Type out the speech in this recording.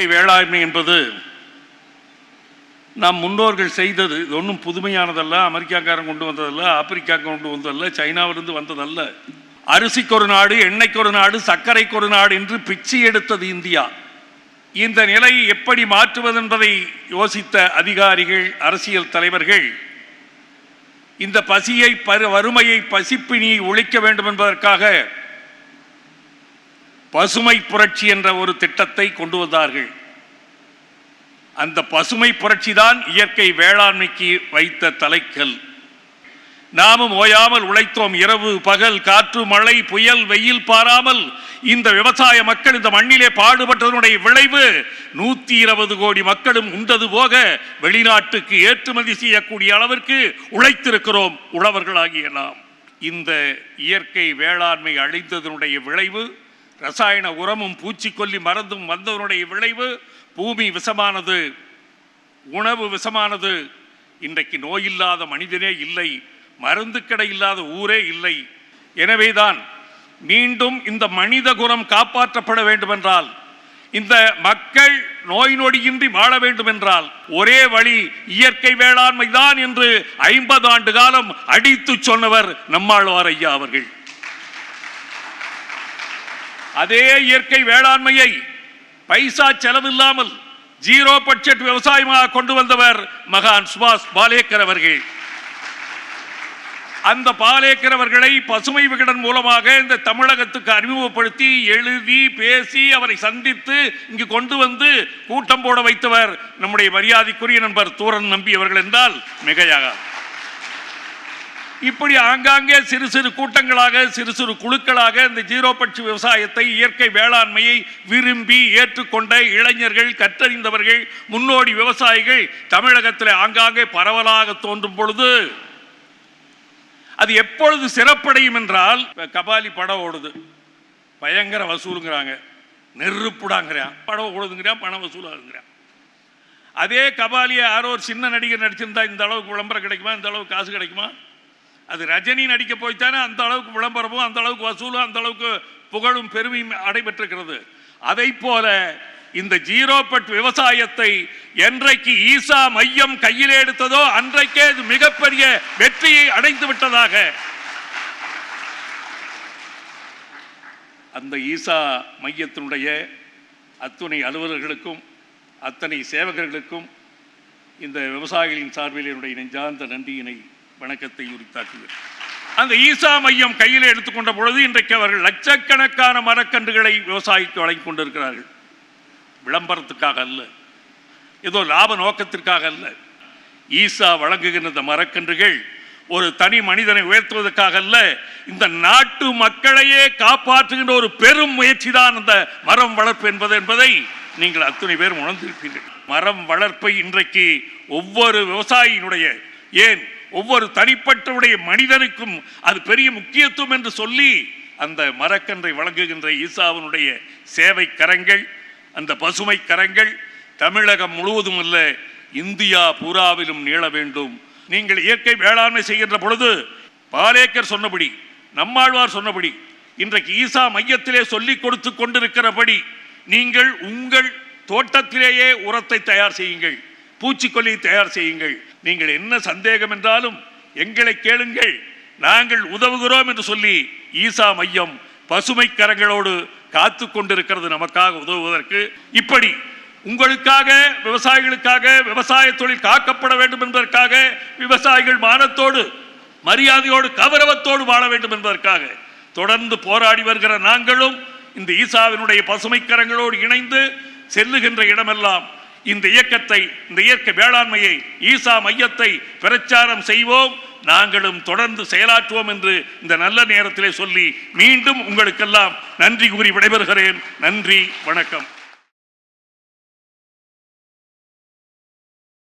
இயற்கை வேளாண்மை என்பது நம் முன்னோர்கள் செய்தது. இது ஒன்றும் புதுமையானதல்ல அமெரிக்காக்காரன் கொண்டு வந்ததல்ல ஆப்பிரிக்கா கொண்டு வந்ததல்ல சைனாவிலிருந்து வந்ததல்ல. அரிசிக்கு ஒரு நாடு எண்ணெய்க்கு ஒரு நாடு சர்க்கரைக்கு ஒரு நாடு என்று பிச்சை எடுத்தது இந்தியா. இந்த நிலையை எப்படி மாற்றுவது என்பதை யோசித்த அதிகாரிகள் அரசியல் தலைவர்கள் இந்த பசியை பரு வறுமையை பசிப்பினியை ஒழிக்க வேண்டும் என்பதற்காக பசுமை புரட்சி என்ற ஒரு திட்டத்தை கொண்டு வந்தார்கள். அந்த பசுமை புரட்சி தான் இயற்கை வேளாண்மைக்கு வைத்த தலைக்கல். நாமும் ஓயாமல் உழைத்தோம் இரவு பகல் காற்று மழை புயல் வெயில் பாராமல் இந்த விவசாய மக்கள் இந்த மண்ணிலே பாடுபட்டதனுடைய விளைவு நூத்தி இருபது கோடி மக்களும் உண்டது போக வெளிநாட்டுக்கு ஏற்றுமதி செய்யக்கூடிய அளவிற்கு உழைத்திருக்கிறோம் உழவர்களாகிய நாம். இந்த இயற்கை வேளாண்மை அழிந்ததனுடைய விளைவு ரசாயன உரமும் பூச்சிக்கொல்லி மருந்தும் வந்ததனுடைய விளைவு பூமி விஷமானது. உணவு விஷமானது. இன்றைக்கு நோயில்லாத மனிதனே இல்லை. மருந்து கடை இல்லாத ஊரே இல்லை. எனவேதான் மீண்டும் இந்த மனித குணம் காப்பாற்றப்பட வேண்டுமென்றால் இந்த மக்கள் நோய் நொடியின்றி வாழ வேண்டும் என்றால் ஒரே வழி இயற்கை வேளாண்மை தான் என்று ஐம்பது ஆண்டு காலம் அடித்து சொன்னவர் நம்மாழ்வார் ஐயா அவர்கள். அதே இயற்கை வேளாண்மையை பைசா செலவில்லாமல் ஜீரோ பட்ஜெட் விவசாயமாக கொண்டு வந்தவர் மகான் சுபாஷ் பாலேக்கர் அவர்கள். அந்த பாலேக்கர் அவர்களை பசுமை விகடன் மூலமாக இந்த தமிழகத்துக்கு அறிமுகப்படுத்தி எழுதி பேசி அவரை சந்தித்து இங்கு கொண்டு வந்து கூட்டம் போட வைத்தவர் நம்முடைய மரியாதைக்குரிய நண்பர் தூரன் நம்பி அவர்கள் என்றால் மிகையாக இப்படி ஆங்காங்கே சிறு சிறு கூட்டங்களாக சிறு சிறு குழுக்களாக இந்த ஜீரோபட்ச விவசாயத்தை இயற்கை வேளாண்மையை விரும்பி ஏற்றுக்கொண்ட இளைஞர்கள் கற்றறிந்தவர்கள் முன்னோடி விவசாயிகள் தமிழகத்தில் ஆங்காங்கே பரவலாக தோன்றும் பொழுது அது எப்பொழுது சிறப்படையும் என்றால் கபாலி படம் ஓடுது. பயங்கர வசூலுங்கிறாங்க. நெருப்புடாங்கிறான். படம் ஓடுதுங்கிறான் பணம் வசூலாகுங்கிறான் அதே கபாலியை யாரோ ஒரு சின்ன நடிகர் நடிச்சிருந்தா இந்த அளவுக்கு விளம்பரம் கிடைக்குமா இந்த அளவுக்கு காசு கிடைக்குமா? அது ரஜினி நடிக்க போய்த்தானே அந்த அளவுக்கு விளம்பரமும் அந்த அளவுக்கு வசூலும் அந்த அளவுக்கு புகழும் பெருமையும் அடைபெற்றிருக்கிறது. அதை போல இந்த ஜீரோ பட் விவசாயத்தை என்றைக்கு ஈசா மையம் கையில் எடுத்ததோ அன்றைக்கே இது மிகப்பெரிய வெற்றியை அடைந்து விட்டதாக. அந்த ஈசா மையத்தினுடைய அத்துணை அலுவலர்களுக்கும் அத்தனை சேவகர்களுக்கும் இந்த விவசாயிகளின் சார்பில் என்னுடைய நெஞ்சார்ந்த நன்றியினை வணக்கத்தை உரித்தாக்குகிறேன். அந்த ஈசா மையம் கையில் எடுத்துக்கொண்ட பொழுது இன்றைக்கு அவர்கள் லட்சக்கணக்கான மரக்கன்றுகளை விவசாயிக்கு வழங்கி கொண்டிருக்கிறார்கள். விளம்பரத்துக்காக அல்ல. ஏதோ லாப நோக்கத்திற்காக அல்ல. ஈசா வழங்குகின்ற இந்த மரக்கன்றுகள் ஒரு தனி மனிதனை உயர்த்துவதற்காக அல்ல இந்த நாட்டு மக்களையே காப்பாற்றுகின்ற ஒரு பெரும் முயற்சி தான் அந்த மரம் வளர்ப்பு என்பது என்பதை நீங்கள் அத்தனை பேர் உணர்ந்திருப்பீர்கள். மரம் வளர்ப்பை இன்றைக்கு ஒவ்வொரு விவசாயியினுடைய ஏன் ஒவ்வொரு தனிப்பட்டவுடைய மனிதனுக்கும் அது பெரிய முக்கியத்துவம் என்று சொல்லி அந்த மரக்கன்றை வழங்குகின்ற ஈசாவினுடைய சேவை கரங்கள் அந்த பசுமை கரங்கள் தமிழகம் முழுவதும் அல்ல இந்தியா பூராவிலும் நீள வேண்டும். நீங்கள் இயற்கை வேளாண்மை செய்கின்ற பொழுது பாலேக்கர் சொன்னபடி நம்மாழ்வார் சொன்னபடி இன்றைக்கு ஈசா மையத்திலே சொல்லிக் கொடுத்து கொண்டிருக்கிறபடி நீங்கள் உங்கள் தோட்டத்திலேயே உரத்தை தயார் செய்யுங்கள். பூச்சிக்கொல்லி தயார் செய்யுங்கள். நீங்கள் என்ன சந்தேகம் என்றாலும் எங்களை கேளுங்கள். நாங்கள் உதவுகிறோம் என்று சொல்லி ஈசா மையம் பசுமை கரங்களோடு காத்து கொண்டிருக்கிறது நமக்காக உதவுவதற்கு. இப்படி உங்களுக்காக விவசாயிகளுக்காக விவசாய தொழில் காக்கப்பட வேண்டும் என்பதற்காக விவசாயிகள் மானத்தோடு மரியாதையோடு கௌரவத்தோடு வாழ வேண்டும் என்பதற்காக தொடர்ந்து போராடி வருகிற நாங்களும் இந்த ஈசாவினுடைய பசுமை கரங்களோடு இணைந்து செல்லுகின்ற இடமெல்லாம் இந்த இயக்கத்தை இந்த இயற்கை வேளாண்மையை ஈசா மையத்தை பிரச்சாரம் செய்வோம். நாங்களும் தொடர்ந்து செயலாற்றுவோம் என்று இந்த நல்ல நேரத்திலே சொல்லி மீண்டும் உங்களுக்கெல்லாம் நன்றி கூறி விடைபெறுகிறேன். நன்றி வணக்கம்.